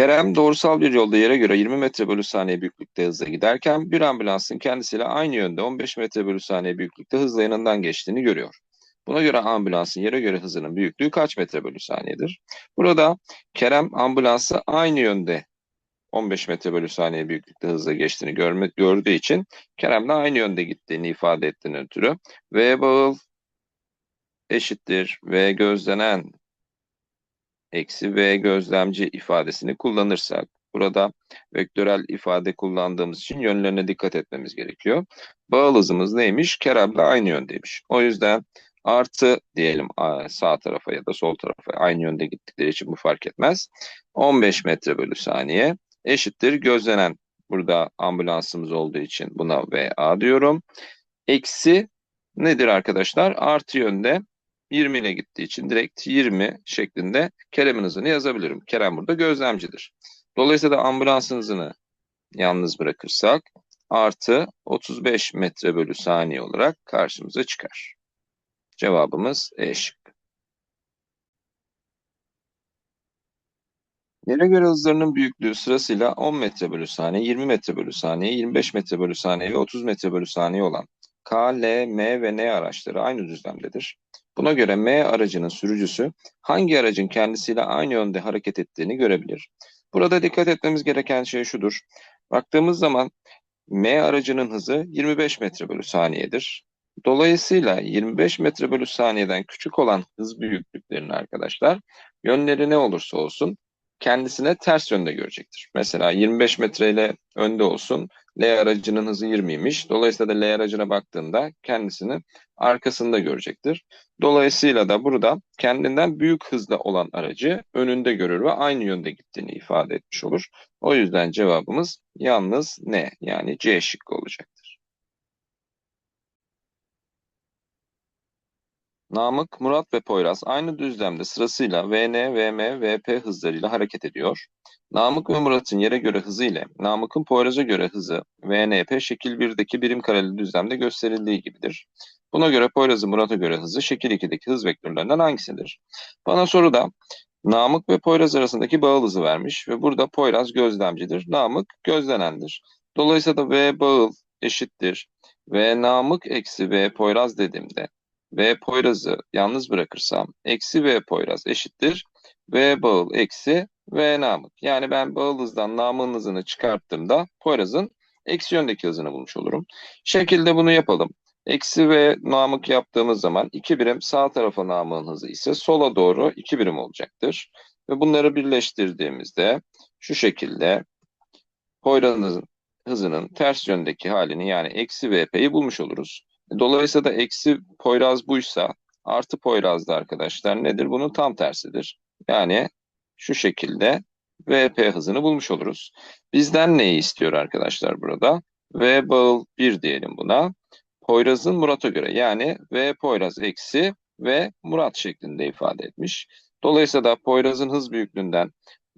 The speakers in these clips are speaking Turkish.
Kerem doğrusal bir yolda yere göre 20 metre bölü saniye büyüklükte hızla giderken bir ambulansın kendisiyle aynı yönde 15 metre bölü saniye büyüklükte hızla yanından geçtiğini görüyor. Buna göre ambulansın yere göre hızının büyüklüğü kaç metre bölü saniyedir? Burada Kerem ambulansı aynı yönde 15 metre bölü saniye büyüklükte hızla geçtiğini görme, gördüğü için Kerem'le aynı yönde gittiğini ifade ettiğini ötürü V bağıl eşittir V gözlenen eksi V gözlemci ifadesini kullanırsak burada vektörel ifade kullandığımız için yönlerine dikkat etmemiz gerekiyor. Bağıl hızımız neymiş? Kerem'le aynı yöndeymiş. O yüzden artı diyelim sağ tarafa ya da sol tarafa aynı yönde gittikleri için bu fark etmez. 15 metre bölü saniye eşittir gözlenen burada ambulansımız olduğu için buna VA diyorum. Eksi nedir arkadaşlar? Artı yönde 20 ile gittiği için direkt 20 şeklinde Kerem'in hızını yazabilirim. Kerem burada gözlemcidir. Dolayısıyla da ambulansın hızını yalnız bırakırsak artı 35 metre bölü saniye olarak karşımıza çıkar. Cevabımız E şık. Yere göre hızlarının büyüklüğü sırasıyla 10 metre bölü saniye, 20 metre bölü saniye, 25 metre bölü saniye ve 30 metre bölü saniye olan K, L, M ve N araçları aynı düzlemdedir. Buna göre M aracının sürücüsü hangi aracın kendisiyle aynı yönde hareket ettiğini görebilir. Burada dikkat etmemiz gereken şey şudur. Baktığımız zaman M aracının hızı 25 metre bölü saniyedir. Dolayısıyla 25 metre bölü saniyeden küçük olan hız büyüklüklerini arkadaşlar yönleri ne olursa olsun kendisine ters yönde görecektir. Mesela 25 metre ile önde olsun. L aracının hızı 20'ymiş. Dolayısıyla da L aracına baktığında kendisini arkasında görecektir. Dolayısıyla da burada kendinden büyük hızda olan aracı önünde görür ve aynı yönde gittiğini ifade etmiş olur. O yüzden cevabımız yalnız ne? Yani C şıkkı olacaktır. Namık, Murat ve Poyraz aynı düzlemde sırasıyla Vn, Vm, Vp hızlarıyla hareket ediyor. Namık ve Murat'ın yere göre hızı ile Namık'ın Poyraz'a göre hızı Vnp şekil 1'deki birim kareli düzlemde gösterildiği gibidir. Buna göre Poyraz'ın Murat'a göre hızı şekil 2'deki hız vektörlerinden hangisidir? Bana soruda Namık ve Poyraz arasındaki bağıl hızı vermiş ve burada Poyraz gözlemcidir, Namık gözlenendir. Dolayısıyla da V bağıl eşittir ve Namık eksi V Poyraz dediğimde V Poyraz'ı yalnız bırakırsam eksi V Poyraz eşittir. V bağıl eksi V Namık. Yani ben bağıl hızdan Namık'ın hızını çıkarttığımda Poyraz'ın eksi yöndeki hızını bulmuş olurum. Şekilde bunu yapalım. Eksi V Namık yaptığımız zaman iki birim sağ tarafa Namık'ın hızı ise sola doğru iki birim olacaktır. Ve bunları birleştirdiğimizde şu şekilde Poyraz'ın hızının ters yöndeki halini yani eksi VP'yi bulmuş oluruz. Dolayısıyla da eksi Poyraz buysa artı Poyraz da arkadaşlar nedir? Bunun tam tersidir. Yani şu şekilde VP hızını bulmuş oluruz. Bizden neyi istiyor arkadaşlar burada? V bağıl 1 diyelim buna. Poyraz'ın Murat'a göre yani V Poyraz eksi V Murat şeklinde ifade etmiş. Dolayısıyla da Poyraz'ın hız büyüklüğünden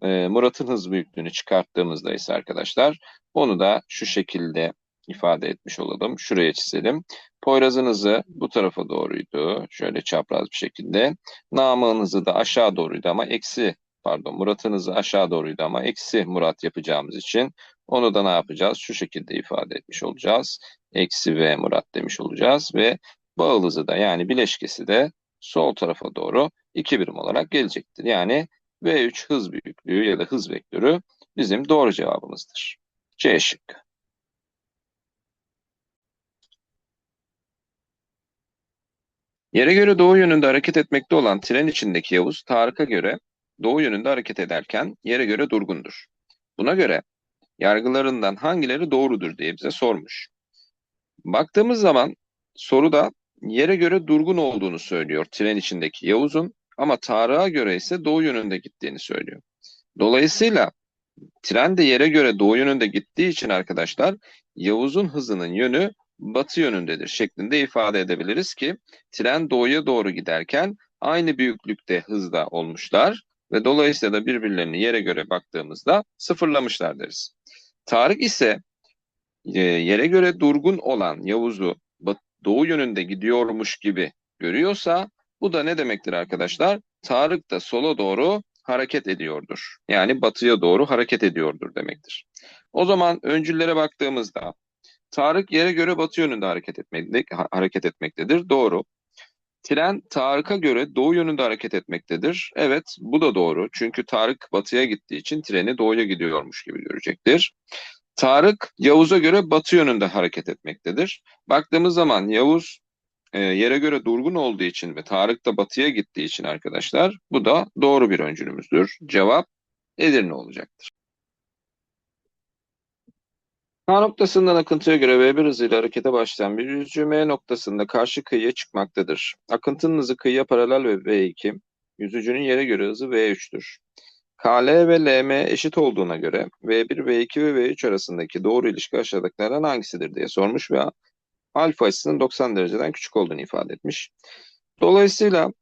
e, Murat'ın hız büyüklüğünü çıkarttığımızda ise arkadaşlar onu da şu şekilde ifade etmiş olalım. Şuraya çizelim. Poyraz'ın hızı bu tarafa doğruydu. Şöyle çapraz bir şekilde. Namık'ın hızı da aşağı doğruydu ama eksi pardon Murat'ın hızı aşağı doğruydu ama eksi Murat yapacağımız için onu da ne yapacağız? Şu şekilde ifade etmiş olacağız. Eksi V Murat demiş olacağız ve bağıl hızı da yani bileşkesi de sol tarafa doğru 2 birim olarak gelecektir. Yani V3 hız büyüklüğü ya da hız vektörü bizim doğru cevabımızdır. C şıkkı. Yere göre doğu yönünde hareket etmekte olan tren içindeki Yavuz, Tarık'a göre doğu yönünde hareket ederken yere göre durgundur. Buna göre yargılarından hangileri doğrudur diye bize sormuş. Baktığımız zaman soruda yere göre durgun olduğunu söylüyor tren içindeki Yavuz'un ama Tarık'a göre ise doğu yönünde gittiğini söylüyor. Dolayısıyla tren de yere göre doğu yönünde gittiği için arkadaşlar Yavuz'un hızının yönü batı yönündedir şeklinde ifade edebiliriz ki tren doğuya doğru giderken aynı büyüklükte hızda olmuşlar ve dolayısıyla da birbirlerini yere göre baktığımızda sıfırlamışlar deriz. Tarık ise e, yere göre durgun olan Yavuz'u doğu yönünde gidiyormuş gibi görüyorsa bu da ne demektir arkadaşlar? Tarık da sola doğru hareket ediyordur. Yani batıya doğru hareket ediyordur demektir. O zaman öncüllere baktığımızda Tarık yere göre batı yönünde hareket, etmekte, hareket etmektedir. Doğru. Tren Tarık'a göre doğu yönünde hareket etmektedir. Evet, bu da doğru. Çünkü Tarık batıya gittiği için treni doğuya gidiyormuş gibi görecektir. Tarık Yavuz'a göre batı yönünde hareket etmektedir. Baktığımız zaman Yavuz e, yere göre durgun olduğu için ve Tarık da batıya gittiği için arkadaşlar bu da doğru bir öncülümüzdür. Cevap Edirne olacaktır. K noktasından akıntıya göre V1 hızıyla harekete başlayan bir yüzücü M noktasında karşı kıyıya çıkmaktadır. Akıntının hızı kıyıya paralel ve V2, yüzücünün yere göre hızı V3'tür. KL ve LM eşit olduğuna göre V1, V2 ve V3 arasındaki doğru ilişki aşağıdakilerden hangisidir diye sormuş ve alfa açısının 90 dereceden küçük olduğunu ifade etmiş. Dolayısıyla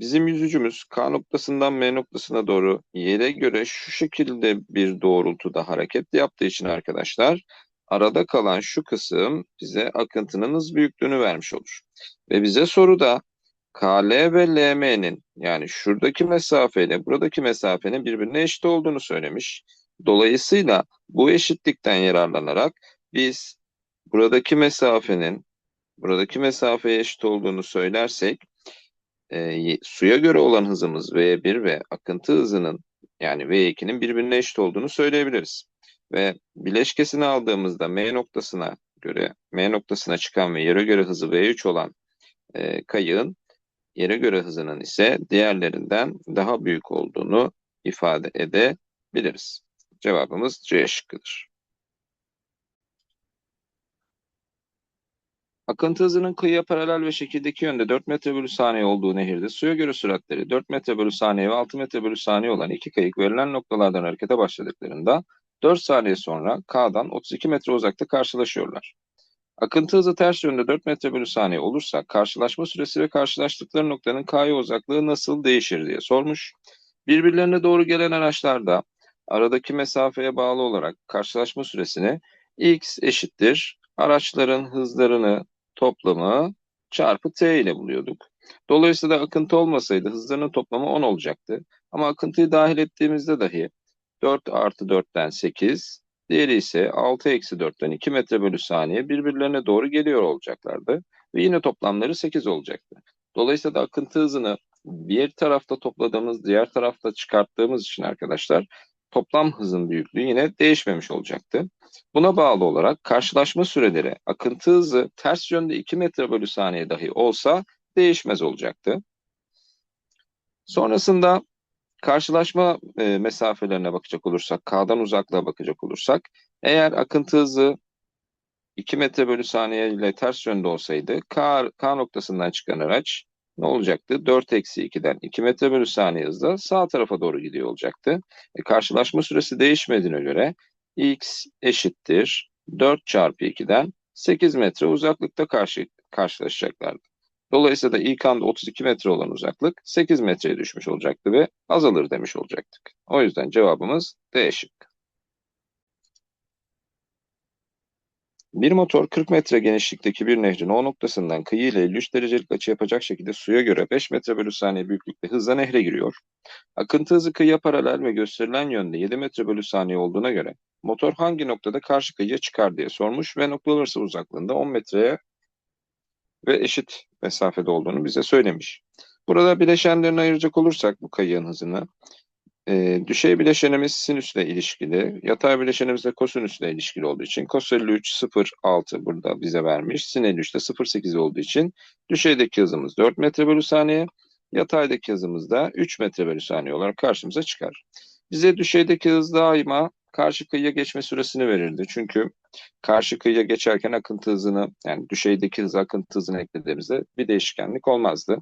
bizim yüzücümüz K noktasından M noktasına doğru yere göre şu şekilde bir doğrultuda hareket yaptığı için arkadaşlar arada kalan şu kısım bize akıntının hız büyüklüğünü vermiş olur. Ve bize soruda KL ve LM'nin yani şuradaki mesafeyle buradaki mesafenin birbirine eşit olduğunu söylemiş. Dolayısıyla bu eşitlikten yararlanarak biz buradaki mesafenin buradaki mesafeye eşit olduğunu söylersek e, suya göre olan hızımız V1 ve akıntı hızının yani V2'nin birbirine eşit olduğunu söyleyebiliriz. Ve bileşkesini aldığımızda M noktasına göre M noktasına çıkan ve yere göre hızı V3 olan e, kayığın yere göre hızının ise diğerlerinden daha büyük olduğunu ifade edebiliriz. Cevabımız C şıkkıdır. Akıntı hızının kıyıya paralel ve şekildeki yönde 4 metre bölü saniye olduğu nehirde suya göre süratleri 4 metre bölü saniye ve 6 metre bölü saniye olan iki kayık verilen noktalardan harekete başladıklarında 4 saniye sonra K'dan 32 metre uzakta karşılaşıyorlar. Akıntı hızı ters yönde 4 metre bölü saniye olursa karşılaşma süresi ve karşılaştıkları noktanın K'ya uzaklığı nasıl değişir diye sormuş. Birbirlerine doğru gelen araçlarda aradaki mesafeye bağlı olarak karşılaşma süresini x eşittir araçların hızlarını toplamı çarpı t ile buluyorduk. Dolayısıyla akıntı olmasaydı hızlarının toplamı 10 olacaktı. Ama akıntıyı dahil ettiğimizde dahi 4 artı 4'ten 8, diğeri ise 6 eksi 4'ten 2 metre bölü saniye birbirlerine doğru geliyor olacaklardı. Ve yine toplamları 8 olacaktı. Dolayısıyla da akıntı hızını bir tarafta topladığımız, diğer tarafta çıkarttığımız için arkadaşlar toplam hızın büyüklüğü yine değişmemiş olacaktı. Buna bağlı olarak karşılaşma süreleri akıntı hızı ters yönde 2 metre bölü saniye dahi olsa değişmez olacaktı. Sonrasında karşılaşma e, mesafelerine bakacak olursak, K'dan uzaklığa bakacak olursak, eğer akıntı hızı 2 metre bölü saniye ile ters yönde olsaydı, K, K noktasından çıkan araç ne olacaktı? 4 eksi 2'den 2 metre bölü saniye hızla sağ tarafa doğru gidiyor olacaktı. E, karşılaşma süresi değişmediğine göre x eşittir 4 çarpı 2'den 8 metre uzaklıkta karşı, karşılaşacaklardı. Dolayısıyla da ilk anda 32 metre olan uzaklık 8 metreye düşmüş olacaktı ve azalır demiş olacaktık. O yüzden cevabımız D şıkkı. Bir motor 40 metre genişlikteki bir nehrin o noktasından kıyı ile 53 derecelik açı yapacak şekilde suya göre 5 metre bölü saniye büyüklükte hızla nehre giriyor. Akıntı hızı kıyıya paralel ve gösterilen yönde 7 metre bölü saniye olduğuna göre motor hangi noktada karşı kıyıya çıkar diye sormuş ve noktalar arası uzaklığında 10 metreye ve eşit mesafede olduğunu bize söylemiş. Burada bileşenlerini ayıracak olursak bu kayığın hızını e, düşey bileşenimiz sinüsle ilişkili, yatay bileşenimiz de kosinüsle ilişkili olduğu için cos 53 0,6 burada bize vermiş. Sin 53 de 0,8 olduğu için düşeydeki hızımız 4 metre bölü saniye, yataydaki hızımız da 3 metre bölü saniye olarak karşımıza çıkar. Bize düşeydeki hız daima karşı kıyıya geçme süresini verirdi. Çünkü karşı kıyıya geçerken akıntı hızını yani düşeydeki hız akıntı hızını eklediğimizde bir değişkenlik olmazdı.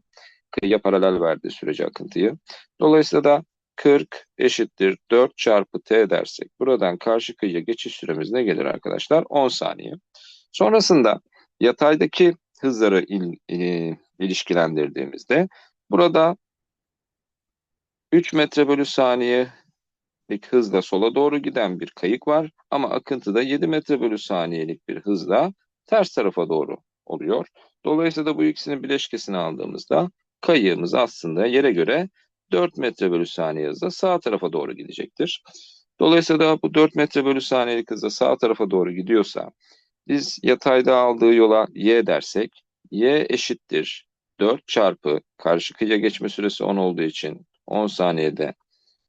Kıyıya paralel verdiği sürece akıntıyı. Dolayısıyla da 40 eşittir 4 çarpı t dersek buradan karşı kıyıya geçiş süremiz ne gelir arkadaşlar? 10 saniye. Sonrasında yataydaki hızları il, e, ilişkilendirdiğimizde burada 3 metre bölü saniye hızla sola doğru giden bir kayık var ama akıntıda 7 metre bölü saniyelik bir hızla ters tarafa doğru oluyor. Dolayısıyla da bu ikisinin bileşkesini aldığımızda kayığımız aslında yere göre 4 metre bölü saniye hızla sağ tarafa doğru gidecektir. Dolayısıyla bu 4 metre bölü saniyelik hızla sağ tarafa doğru gidiyorsa biz yatayda aldığı yola y dersek y eşittir 4 çarpı karşı kıyıya geçme süresi 10 olduğu için 10 saniyede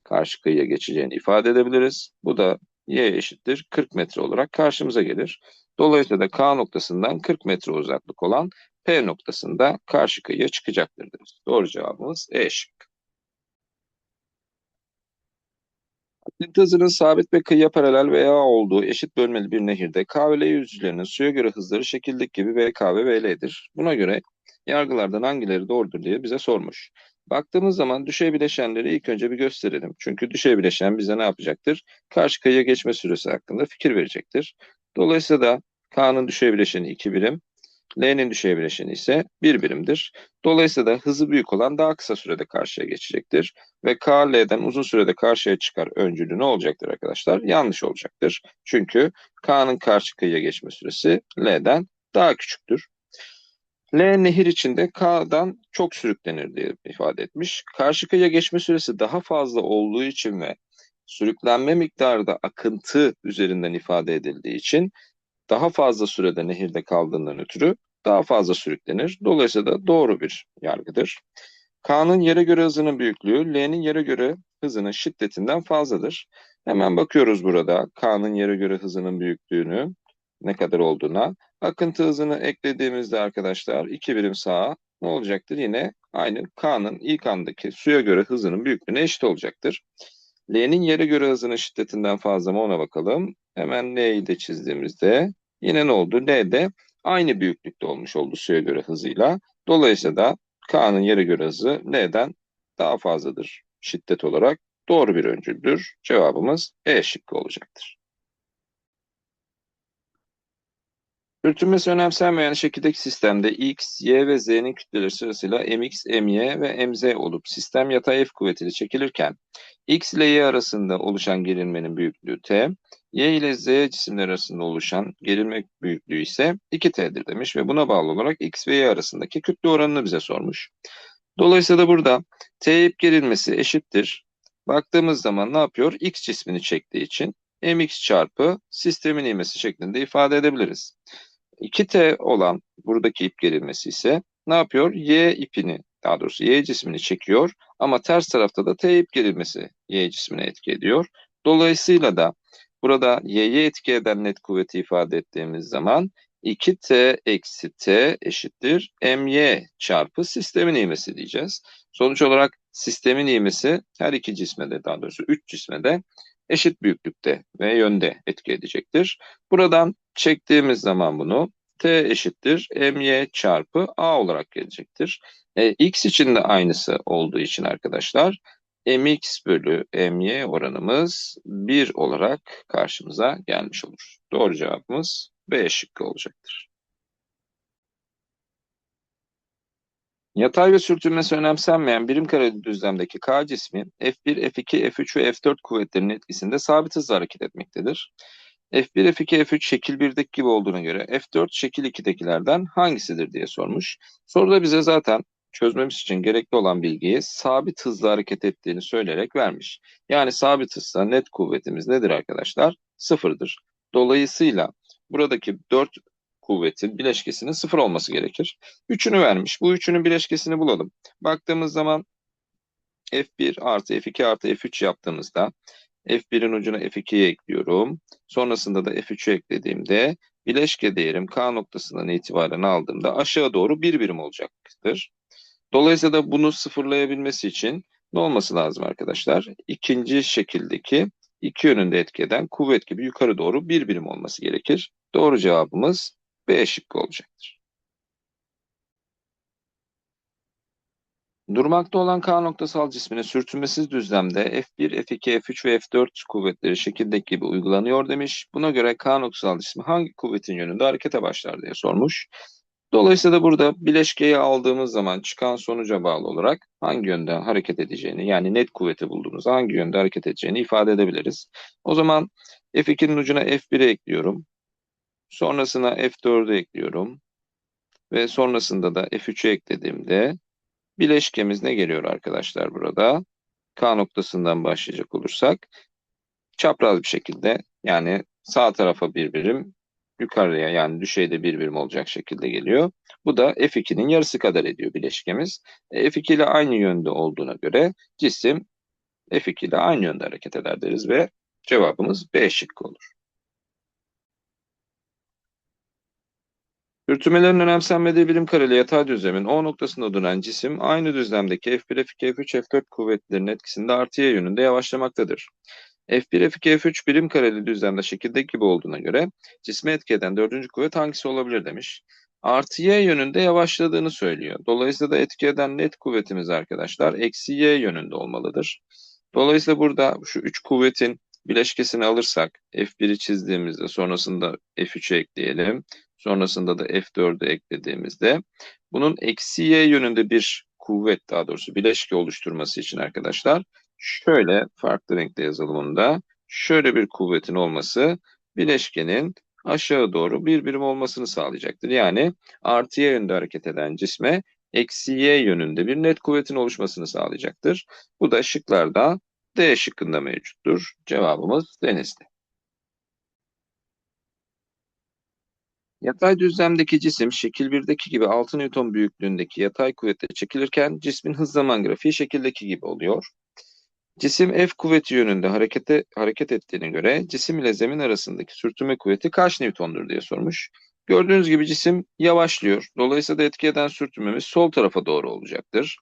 karşı kıyıya geçeceğini ifade edebiliriz. Bu da y eşittir 40 metre olarak karşımıza gelir. Dolayısıyla K noktasından 40 metre uzaklık olan P noktasında karşı kıyıya çıkacaktır. Doğru cevabımız E şık. Akıntı hızının sabit ve kıyıya paralel veya olduğu eşit bölmeli bir nehirde K ve L yüzücülerinin suya göre hızları şekildeki gibi VK ve VL'dir. Buna göre yargılardan hangileri doğrudur diye bize sormuş. Baktığımız zaman düşey bileşenleri ilk önce bir gösterelim. Çünkü düşey bileşen bize ne yapacaktır? Karşı kıyıya geçme süresi hakkında fikir verecektir. Dolayısıyla da K'nın düşey bileşeni 2 birim, L'nin düşey bileşeni ise 1 birimdir. Dolayısıyla hızı büyük olan daha kısa sürede karşıya geçecektir. Ve K, L'den uzun sürede karşıya çıkar öncülü ne olacaktır arkadaşlar? Yanlış olacaktır. Çünkü K'nın karşı kıyıya geçme süresi L'den daha küçüktür. L nehir içinde K'dan çok sürüklenir diye ifade etmiş. Karşı kıyıya geçme süresi daha fazla olduğu için ve sürüklenme miktarı da akıntı üzerinden ifade edildiği için daha fazla sürede nehirde kaldığından ötürü daha fazla sürüklenir. Dolayısıyla da doğru bir yargıdır. K'nın yere göre hızının büyüklüğü L'nin yere göre hızının şiddetinden fazladır. Hemen bakıyoruz burada K'nın yere göre hızının büyüklüğünü ne kadar olduğuna. Akıntı hızını eklediğimizde arkadaşlar iki birim sağa ne olacaktır? Yine aynı K'nın ilk andaki suya göre hızının büyüklüğüne eşit olacaktır. L'nin yere göre hızının şiddetinden fazla mı ona bakalım. Hemen L'yi de çizdiğimizde yine ne oldu? L de aynı büyüklükte olmuş oldu suya göre hızıyla. Dolayısıyla da K'nın yere göre hızı L'den daha fazladır şiddet olarak. Doğru bir öncüldür. Cevabımız E şıkkı olacaktır. Sürtünmesi önemsenmeyen şekildeki sistemde X, Y ve Z'nin kütleleri sırasıyla mx, my ve mz olup sistem yatay F kuvvetiyle çekilirken X ile Y arasında oluşan gerilmenin büyüklüğü T, Y ile Z cisimler arasında oluşan gerilme büyüklüğü ise 2T'dir demiş ve buna bağlı olarak X ve Y arasındaki kütle oranını bize sormuş. Dolayısıyla burada T ip gerilmesi eşittir. Baktığımız zaman ne yapıyor? X cismini çektiği için mx çarpı sistemin ivmesi şeklinde ifade edebiliriz. 2T olan buradaki ip gerilmesi ise ne yapıyor? Y ipini daha doğrusu Y cismini çekiyor ama ters tarafta da T ip gerilmesi Y cismine etki ediyor. Dolayısıyla da burada Y'ye etki eden net kuvveti ifade ettiğimiz zaman 2T eksi T eşittir My çarpı sistemin ivmesi diyeceğiz. Sonuç olarak sistemin ivmesi her iki cismede daha doğrusu 3 cismede eşit büyüklükte ve yönde etki edecektir. Buradan çektiğimiz zaman bunu t eşittir my çarpı a olarak gelecektir. E, x için de aynısı olduğu için arkadaşlar mx bölü my oranımız 1 olarak karşımıza gelmiş olur. Doğru cevabımız B şıkkı olacaktır. Yatay ve sürtünmesi önemsenmeyen birim kareli düzlemdeki K cismi F1, F2, F3 ve F4 kuvvetlerinin etkisinde sabit hızla hareket etmektedir. F1, F2, F3 şekil 1'deki gibi olduğuna göre F4 şekil 2'dekilerden hangisidir diye sormuş. Soruda bize zaten çözmemiz için gerekli olan bilgiyi sabit hızla hareket ettiğini söyleyerek vermiş. Yani sabit hızla net kuvvetimiz nedir arkadaşlar? Sıfırdır. Dolayısıyla buradaki 4 kuvvetin bileşkesinin sıfır olması gerekir. Üçünü vermiş. Bu üçünün bileşkesini bulalım. Baktığımız zaman F1 artı F2 artı F3 yaptığımızda F1'in ucuna F2'yi ekliyorum. Sonrasında da F3'ü eklediğimde bileşke değerim K noktasından itibaren aldığımda aşağı doğru bir birim olacaktır. Dolayısıyla bunu sıfırlayabilmesi için ne olması lazım arkadaşlar? İkinci şekildeki iki yönünde etki eden kuvvet gibi yukarı doğru bir birim olması gerekir. Doğru cevabımız B şıkkı olacaktır. Durmakta olan K noktasal cismine sürtünmesiz düzlemde F1, F2, F3 ve F4 kuvvetleri şekildeki gibi uygulanıyor demiş. Buna göre K noktasal cismi hangi kuvvetin yönünde harekete başlar diye sormuş. Dolayısıyla burada bileşkeyi aldığımız zaman çıkan sonuca bağlı olarak hangi yönde hareket edeceğini yani net kuvveti bulduğumuz hangi yönde hareket edeceğini ifade edebiliriz. O zaman F2'nin ucuna F1'e ekliyorum. Sonrasına F4'ü ekliyorum. Ve sonrasında da F3'ü eklediğimde bileşkemiz ne geliyor arkadaşlar burada? K noktasından başlayacak olursak çapraz bir şekilde yani sağ tarafa bir birim yukarıya yani düşeyde bir birim olacak şekilde geliyor. Bu da F2'nin yarısı kadar ediyor bileşkemiz. E, F2 ile aynı yönde olduğuna göre cisim F2 ile aynı yönde hareket eder deriz ve cevabımız B şıkkı olur. Sürtünmelerin önemsenmediği birim kareli yatay düzlemin O noktasında duran cisim aynı düzlemdeki F1, F2, F3, F4 kuvvetlerinin etkisinde artıya yönünde yavaşlamaktadır. F1, F2, F3 birim kareli düzlemde şekildeki gibi olduğuna göre cisme etki eden dördüncü kuvvet hangisi olabilir demiş. Artı y yönünde yavaşladığını söylüyor. Dolayısıyla da etki eden net kuvvetimiz arkadaşlar eksi y yönünde olmalıdır. Dolayısıyla burada şu üç kuvvetin bileşkesini alırsak F1'i çizdiğimizde sonrasında F3'ü ekleyelim. Sonrasında da F4'ü eklediğimizde bunun eksi y yönünde bir kuvvet daha doğrusu bileşke oluşturması için arkadaşlar şöyle farklı renkte yazılımında şöyle bir kuvvetin olması bileşkenin aşağı doğru bir birim olmasını sağlayacaktır. Yani artı y yönünde hareket eden cisme eksi y yönünde bir net kuvvetin oluşmasını sağlayacaktır. Bu da şıklarda D şıkkında mevcuttur. Cevabımız denizli. Yatay düzlemdeki cisim şekil 1'deki gibi 6 Newton büyüklüğündeki yatay kuvvetle çekilirken cismin hız zaman grafiği şekildeki gibi oluyor. Cisim F kuvveti yönünde harekete, hareket ettiğine göre cisim ile zemin arasındaki sürtünme kuvveti kaç Newton'dur diye sormuş. Gördüğünüz gibi cisim yavaşlıyor. Dolayısıyla da etki eden sürtünmemiz sol tarafa doğru olacaktır.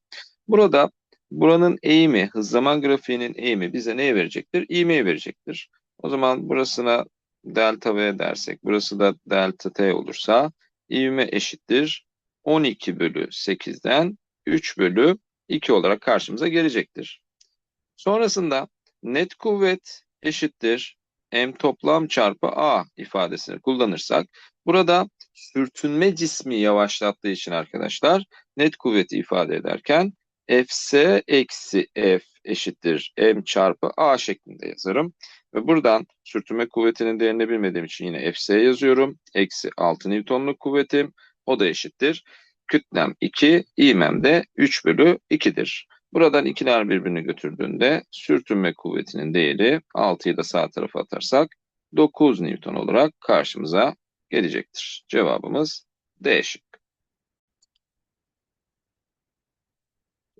Burada buranın eğimi, hız zaman grafiğinin eğimi bize neyi verecektir? İğmeyi verecektir. O zaman burasına delta V dersek, burası da delta T olursa ivme eşittir 12 bölü 8'den 3 bölü 2 olarak karşımıza gelecektir. Sonrasında net kuvvet eşittir m toplam çarpı a ifadesini kullanırsak burada sürtünme cismi yavaşlattığı için arkadaşlar net kuvveti ifade ederken fs eksi f eşittir m çarpı a şeklinde yazarım. Ve buradan sürtünme kuvvetinin değerini bilmediğim için yine fs yazıyorum. Eksi 6 Newton'luk kuvvetim o da eşittir. Kütlem 2, ivmem de 3 bölü 2'dir. Buradan ikiler birbirini götürdüğünde sürtünme kuvvetinin değeri 6'yı da sağ tarafa atarsak 9 Newton olarak karşımıza gelecektir. Cevabımız D şık.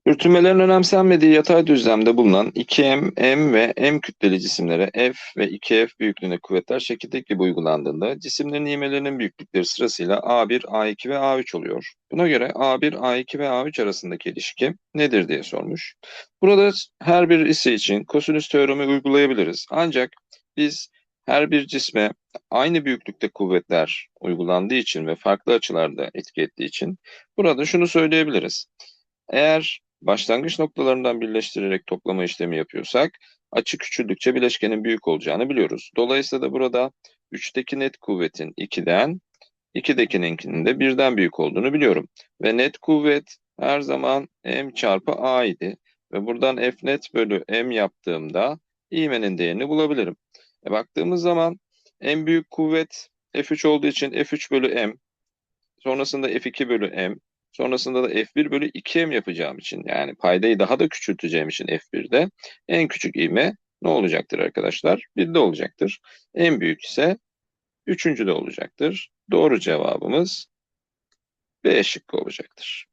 Sürtünmelerin önemsenmediği yatay düzlemde bulunan 2M, M ve M kütleli cisimlere F ve 2F büyüklüğünde kuvvetler şekildeki gibi uygulandığında cisimlerin ivmelerinin büyüklükleri sırasıyla A1, A2 ve A3 oluyor. Buna göre A1, A2 ve A3 arasındaki ilişki nedir diye sormuş. Burada her bir isi için kosinüs teoremi uygulayabiliriz. Ancak biz her bir cisme aynı büyüklükte kuvvetler uygulandığı için ve farklı açılarda etki ettiği için burada şunu söyleyebiliriz. Eğer başlangıç noktalarından birleştirerek toplama işlemi yapıyorsak açı küçüldükçe bileşkenin büyük olacağını biliyoruz. Dolayısıyla da burada 3'teki net kuvvetin 2'den 2'dekininkinin de birden büyük olduğunu biliyorum. Ve net kuvvet her zaman m çarpı a idi. Ve buradan f net bölü m yaptığımda ivmenin değerini bulabilirim. E baktığımız zaman en büyük kuvvet F3 olduğu için F3 bölü M, sonrasında F2 bölü M, sonrasında da F1 bölü 2M yapacağım için yani paydayı daha da küçülteceğim için F1'de en küçük ivme ne olacaktır arkadaşlar? 1'de olacaktır. En büyük ise 3. de olacaktır. Doğru cevabımız B şıkkı olacaktır.